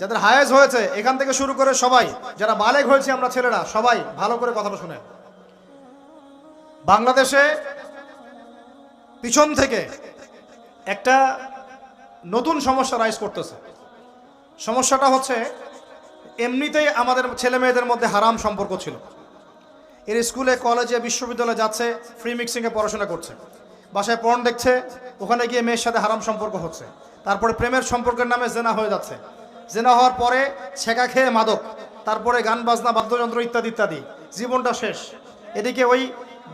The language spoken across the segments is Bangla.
যাদের হায়েজ হয়েছে, এখান থেকে শুরু করে সবাই, যারা বালেগ হয়েছে আমরা ছেলেরা, সবাই ভালো করে কথাটা শুনে। বাংলাদেশে পিছন থেকে একটা নতুন সমস্যা রাইজ করতেছে। সমস্যাটা হচ্ছে, এমনিতেই আমাদের ছেলে মেয়েদের মধ্যে হারাম সম্পর্ক ছিল। এর স্কুলে, কলেজে, বিশ্ববিদ্যালয়ে যাচ্ছে ফ্রি মিক্সিংয়ে পড়াশোনা করছে। বাসায় পর্ন দেখছে, ওখানে গিয়ে মেয়ের সাথে হারাম সম্পর্ক হচ্ছে। তারপরে প্রেমের সম্পর্কের নামে জেনা হয়ে যাচ্ছে। জেনা হওয়ার পরে ছেঁকা খেয়ে মাদক, তারপরে গান, বাজনা, বাদ্যযন্ত্র ইত্যাদি ইত্যাদি। জীবনটা শেষ। এদিকে ওই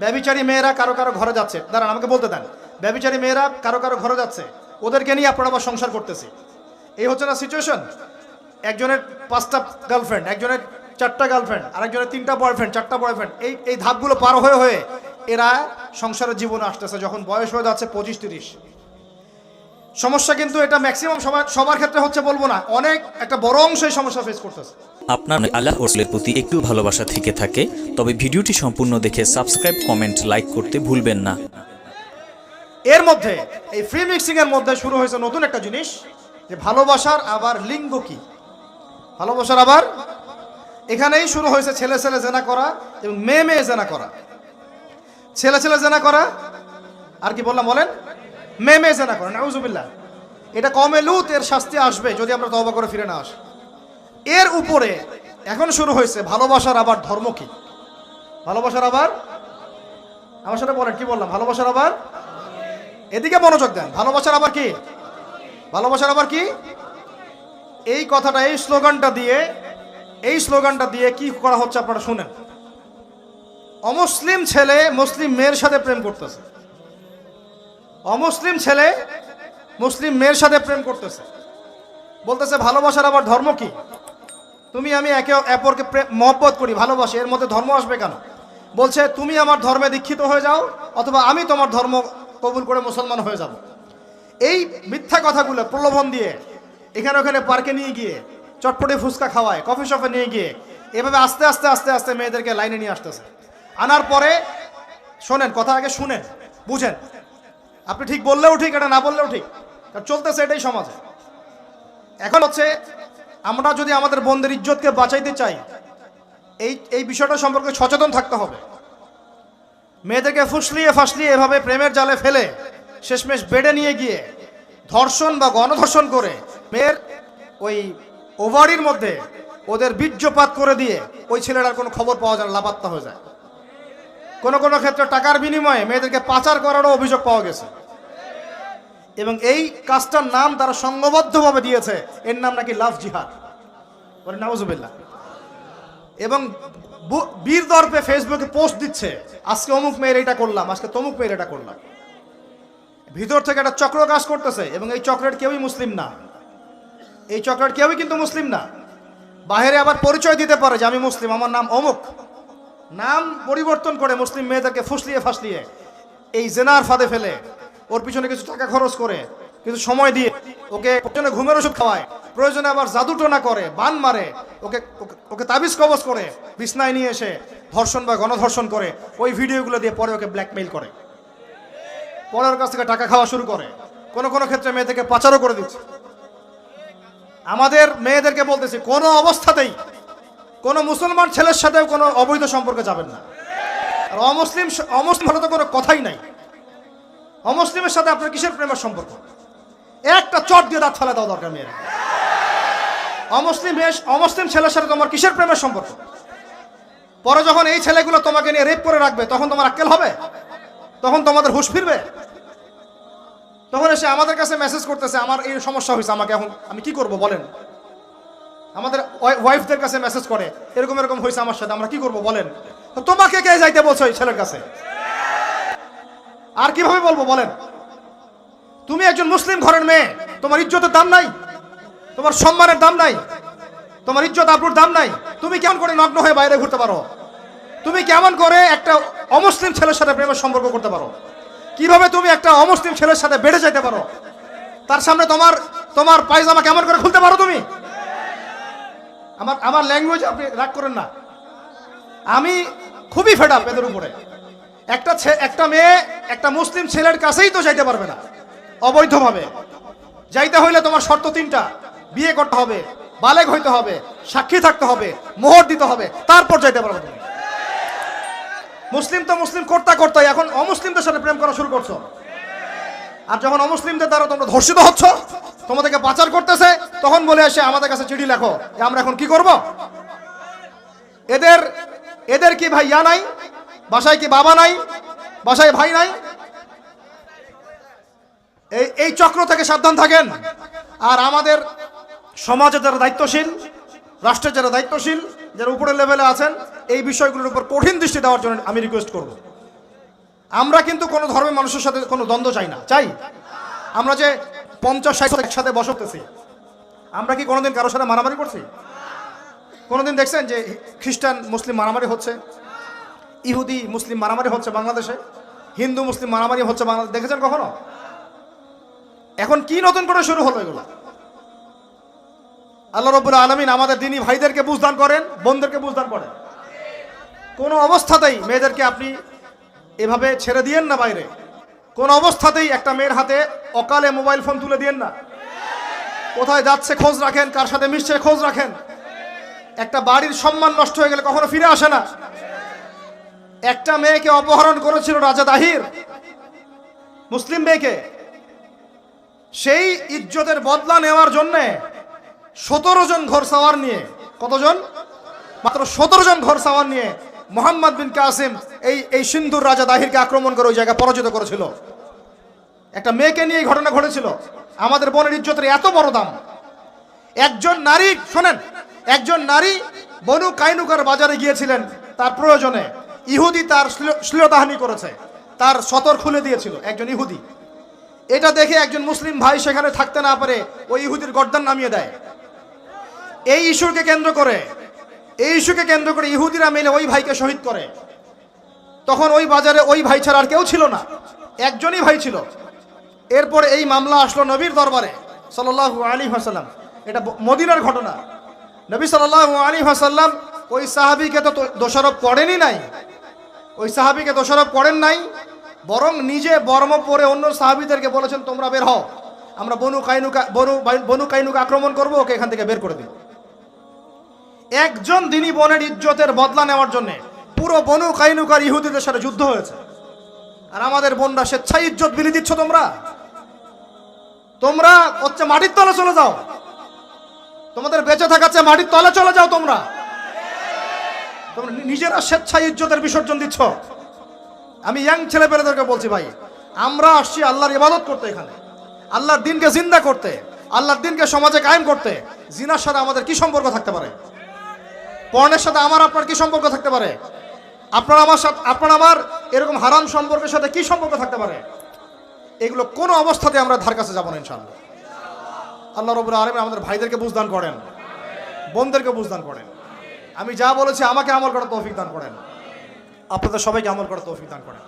ব্যবিচারী মেয়েরা কারও কারও ঘরে যাচ্ছে। দাঁড়ান, আমাকে বলতে দেন। ব্যবিচারী মেয়েরা কারও কারও ঘরে যাচ্ছে। ওদেরকে নিয়ে আপনারা আবার সংসার করতেছি। এই হচ্ছে না সিচুয়েশন একজনের পাঁচটা গার্লফ্রেন্ড একজনের চারটা গার্লফ্রেন্ড আরেকজনের তিনটা বয়ফ্রেন্ড চারটা বয়ফ্রেন্ড এই এই ধাপগুলো পার হয়ে হয়ে এরা সংসারের জীবনে আসতেছে। যখন বয়স হয়ে যাচ্ছে পঁচিশ, তিরিশ। সমস্যা কিন্তু এটা ম্যাক্সিমাম সবার সবার ক্ষেত্রে হচ্ছে বলব না। অনেক একটা বড় অংশ এই সমস্যা ফেস করতেছে। আপনার আল্লাহ রসুলের প্রতি একটু ভালোবাসা থেকে থাকে তবে ভিডিওটি সম্পূর্ণ দেখে সাবস্ক্রাইব কমেন্ট লাইক করতে ভুলবেন না। এর মধ্যে এই ফ্রি মিক্সিং এর মধ্যে শুরু হয়েছে নতুন একটা জিনিস যে ভালোবাসার আবার লিঙ্গ কি? ভালোবাসার আবার? এখানেই শুরু হয়েছে ছেলে ছেলে জেনা করা এবং মেয়ে মেয়ে জেনা করা। ছেলে ছেলে জেনা করা আর কি বললাম বলেন? মেয়ে মেয়ে জেনা করা নাউজুবিল্লাহ। এটা কমে লুত, এর শাস্তি আসবে যদি আমরা তবা করে ফিরে না আসি। এর উপরে এখন শুরু হয়েছে ভালোবাসার আবার ধর্ম কি? ভালোবাসার আবার? আমার সাথে বলেন, কি বললাম? ভালোবাসার আবার? এদিকে মনোযোগ দেন। ভালোবাসার আবার কি? ভালোবাসার আবার কি? এই কথাটা, এই স্লোগানটা দিয়ে, এই স্লোগানটা দিয়ে কি করা হচ্ছে আপনারা শুনেন। অমুসলিম ছেলে মুসলিম মেয়ের সাথে প্রেম করতেছে। অমুসলিম ছেলে মুসলিম মেয়ের সাথে প্রেম করতেছে। বলতেছে, ভালোবাসার আবার ধর্ম কি? তুমি আমি একে অপরকে প্রে- মহব্বত করি, ভালোবাসি। এর মধ্যে ধর্ম আসবে কেন? বলছে, তুমি আমার ধর্মে দীক্ষিত হয়ে যাও, অথবা আমি তোমার ধর্ম কবুল করে মুসলমান হয়ে যাব। এই মিথ্যা কথাগুলো প্রলোভন দিয়ে এখানে ওখানে পার্কে নিয়ে গিয়ে চটপটে ফুচকা খাওয়ায়, কফি শপে নিয়ে গিয়ে এভাবে আস্তে আস্তে আস্তে আস্তে মেয়েদেরকে লাইনে নিয়ে আসতেছে। আনার পরে শোনেন, কথা আগে শুনেন, বুঝেন। আপনি ঠিক বললেও ঠিক এটা না বললেও ঠিক। কারণ চলতেছে এটাই সমাজে। এখন হচ্ছে আমরা যদি আমাদের বোনদের ইজ্জতকে বাঁচাইতে চাই এই এই বিষয়টা সম্পর্কে সচেতন থাকতে হবে। মেয়েদেরকে ফুসলিয়ে ফাসলিয়ে এভাবে প্রেমের জালে ফেলে শেষমেশ বেডে নিয়ে গিয়ে ধর্ষণ বা গণধর্ষণ করে মেয়ের ওই ওভারির মধ্যে ওদের বীর্যপাত করে দিয়ে ওই ছেলেটার কোনো খবর পাওয়া যায় না, লাপাত্তা হয়ে যায়। কোনো কোনো ক্ষেত্রে টাকার বিনিময়ে মেয়েদেরকে পাচার করারও অভিযোগ পাওয়া গেছে। এবং এই কাজটার নাম তারা সংঘবদ্ধভাবে দিয়েছে। এর নাম নাকি লাভ জিহাদ। বলে এবং বীর দর্পে ফেসবুকে পোস্ট দিচ্ছে, আজকে অমুক মেয়ের এটা করলাম, আজকে তমুক মেয়ের এটা করলাম। ভিতর থেকে একটা চক্র কাজ করতেছে, এবং এই চক্রের কেউই মুসলিম না। এই চক্রের কেউই কিন্তু মুসলিম না। বাইরে আবার পরিচয় দিতে পারে যে আমি মুসলিম, আমার নাম অমুক। নাম পরিবর্তন করে মুসলিম মেয়েদেরকে ফুসলিয়ে ফাসলিয়ে এই জেনার ফাঁদে ফেলে ওর পিছনে কিছু টাকা খরচ করে, কিছু সময় দিয়ে ওকে প্রয়োজনে ঘুমের ওষুধ খাওয়ায়, প্রয়োজনে আবার জাদুটোনা করে, বান মারে, ওকে, ওকে- ওকে তাবিজ কবজ করে, বিছনায় নিয়ে এসে ধর্ষণ বা গণধর্ষণ করে, ওই ভিডিওগুলো দিয়ে পরে ওকে ব্ল্যাকমেইল করে। পরে ওর কাছ থেকে টাকা খাওয়া শুরু করে। কোনো কোনো ক্ষেত্রে মেয়েদেরকে পাচারও করে দিচ্ছে। আমাদের মেয়েদেরকে বলতেছি, কোনো অবস্থাতেই কোনো মুসলমান ছেলের সাথেও কোনো অবৈধ সম্পর্কে যাবেন না। আর অমুসলিম অমুসলিম হলে তো কোনো কথাই নাই। অমুসলিমের সাথে আপনার কিসের প্রেমের সম্পর্ক? একটা চট দিয়ে দাঁত ফেলা দেওয়া দরকার মেয়েরা অমুসলিম অমুসলিম ছেলের সাথে তোমার কিসের প্রেমের সম্পর্ক? পরে যখন এই ছেলেগুলো তোমাকে নিয়ে রেপ করে রাখবে, তখন তোমার আক্কেল হবে? তখন তোমাদের হুশ ফিরবে? তখন এসে আমাদের কাছে মেসেজ করতেছে, আমার এই সমস্যা হয়েছে, আমাকে এখন আমি কি করব বলেন? আমাদের ওয়াইফদের কাছে মেসেজ করে, এরকম এরকম হয়েছে আমার সাথে, আমরা কি করব বলেন? তোমাকে কে যাইতে বলছো ছেলের কাছে? আর কীভাবে বলব বলেন? তুমি একজন মুসলিম ঘরের মেয়ে, তোমার ইজ্জতের দাম নাই, তোমার সম্মানের দাম নাই, তোমার ইজ্জত আবরুর দাম নাই, তুমি কেমন করে নগ্ন হয়ে বাইরে ঘুরতে পারো? তুমি কেমন করে একটা অমুসলিম ছেলের সাথে প্রেমের সম্পর্ক করতে পারো? কীভাবে তুমি একটা অমুসলিম ছেলের সাথে বেড়ে যেতে পারো? তার সামনে তোমার তোমার পায়জামা কেমন করে খুলতে পারো তুমি? আমার আমার ল্যাঙ্গুয়েজ আপনি রাগ করেন না। আমি খুবই ফেড আপ এদের উপরে। একটা একটা মেয়ে, একটা মুসলিম ছেলের কাছেই তো যাইতে পারবে না। অবৈধভাবে। যাইতে হইলে তোমার শর্ত তিনটা। বিয়ে করতে হবে, বালেগ হইতে হবে, সাক্ষী থাকতে হবে, মোহর দিতে হবে, তারপর যাইতে পারবে তুমি। মুসলিম তো মুসলিম কর্তা করতে এখন অমুসলিমদের সাথে প্রেম করা শুরু করছ। আর যখন অমুসলিমদের দ্বারা তোমরা ধর্ষিত হচ্ছ, তোমাদেরকে পাচার করতেছে, তখন বলে আসে, আমাদের কাছে চিঠি লেখো, যে আমরা এখন কি করব? এদের এদের কি ভাই ইয়া নাই? বাসায় কি বাবা নাই? বাসায় ভাই নাই? এই এই চক্র থেকে সাবধান থাকেন। আর আমাদের সমাজে যারা দায়িত্বশীল, রাষ্ট্রের যারা দায়িত্বশীল, যারা উপরের লেভেলে আছেন, এই বিষয়গুলোর উপর কঠিন দৃষ্টি দেওয়ার জন্য আমি রিকোয়েস্ট করব। আমরা কিন্তু কোনো ধর্মের মানুষের সাথে কোনো দ্বন্দ্ব চাই না। চাই? আমরা যে পঞ্চাশ, ষাট একসাথে বসতেছি আমরা কি কোনোদিন কারোর সাথে মারামারি করছি? কোনোদিন দেখছেন যে খ্রিস্টান, মুসলিম মারামারি হচ্ছে? ইহুদি, মুসলিম মারামারি হচ্ছে বাংলাদেশে, হিন্দু, মুসলিম মারামারি হচ্ছে বাংলাদেশ। দেখেছেন কখনো? এখন কি নতুন করে শুরু হলো এগুলো? আল্লাহ রব্বুল আলমিন আমাদের দিনী ভাইদেরকে বুঝদান করেন, বোনদেরকে বুঝদান করেন। কোনো অবস্থাতেই মেয়েদেরকে আপনি এভাবে ছেড়ে দিয়েন না বাইরে। কোন অবস্থাতেই একটা মেয়ের হাতে অকালে মোবাইল ফোন তুলে দিয়েন না। কোথায় যাচ্ছে খোঁজ রাখেন, কার সাথে মিশছে খোঁজ রাখেন। একটা বাড়ির সম্মান নষ্ট হয়ে গেলে কখনো ফিরে আসে না। একটা মেয়েকে অপহরণ করেছিল রাজা দাহির মুসলিম মেয়েকে। সেই ইজ্জতের বদলা নেওয়ার জন্যে সতেরো জন ঘর সাওয়ার নিয়ে, কতজন? মাত্র সতেরো জন ঘর সাওয়ার নিয়ে মোহাম্মদ বিন কাসিম এই এই সিন্ধুর রাজা দাহিরকে আক্রমণ করে ওই জায়গায় পরাজিত করেছিল। একটা মেয়েকে নিয়ে এই ঘটনা ঘটেছিল। আমাদের বনের ইজ্জতের এত বড় দাম। একজন নারী, শোনেন, একজন নারী বনু কাইনুকার বাজারে গিয়েছিলেন তার প্রয়োজনে। ইহুদি তার শ্লীল- শ্লীলতাহানি করেছে। তার সতর খুলে দিয়েছিল একজন ইহুদি। এটা দেখে একজন মুসলিম ভাই সেখানে থাকতে না পারে ওই ইহুদির গর্দান নামিয়ে দেয়। এই ইস্যুকে কেন্দ্র করে, এই ইস্যুকে কেন্দ্র করে ইহুদিরা মিলে ওই ভাইকে শহীদ করে। তখন ওই বাজারে ওই ভাই ছাড়া আর কেউ ছিল না। একজনই ভাই ছিল। এরপরে এই মামলা আসলো নবীর দরবারে, সাল্লাল্লাহু আলী হাসাল্লাম এটা মদিনার ঘটনা। নবী সাল্লাল্লাহু আলী হাসাল্লাম ওই সাহাবিকে তো দোষারোপ করেনই নাই। ওই সাহাবিকে দোষারোপ করেন নাই, বরং নিজে বর্ম পরে অন্য সাহাবিদেরকে বলেছেন, তোমরা বের হও। আমরা বনু কাইনুকা, বনু বনু কাইনুকা আক্রমণ করব, ওকে এখান থেকে বের করে দিন একজন দিনী বনের ইজ্জতের বদলা নেওয়ার জন্য পুরো বনু কাইনুকার ইহুদিদের সাথে যুদ্ধ হয়েছে। আর আমাদের বোনরা স্বেচ্ছায় ইজ্জত বিলি দিচ্ছ তোমরা? তোমরা হচ্ছে মাটির তলে চলে যাও। তোমাদের বেঁচে থাকার চেয়ে মাটির তলে চলে যাও তোমরা। তোমরা নিজেরা স্বেচ্ছায় ইজ্জতের বিসর্জন দিচ্ছ। আমি ইয়াং ছেলে পেলেদেরকে বলছি ভাই, আমরা আসছি আল্লাহর ইবাদত করতে এখানে। আল্লাহর দিনকে জিন্দা করতে, আল্লাহর দিনকে সমাজে কায়েম করতে, জিনার সাথে আমাদের কি সম্পর্ক থাকতে পারে? পর্ণের সাথে আমার, আপনার কি সম্পর্ক থাকতে পারে? আপনার আমার সাথে, আপনার আমার এরকম হারাম সম্পর্কের সাথে কি সম্পর্ক থাকতে পারে? এগুলো কোনো অবস্থাতে আমরা ধার কাছে যাব না ইনশাল্লাহ আল্লাহ রবুল আলম আমাদের ভাইদেরকে বুঝদান করেন, বোনদেরকে বুঝদান করেন। আমি যা বলেছি, আমাকে আমল করার তৌফিক দান করেন। আপনাদের সবাইকে আমল করার তৌফিক দান করেন।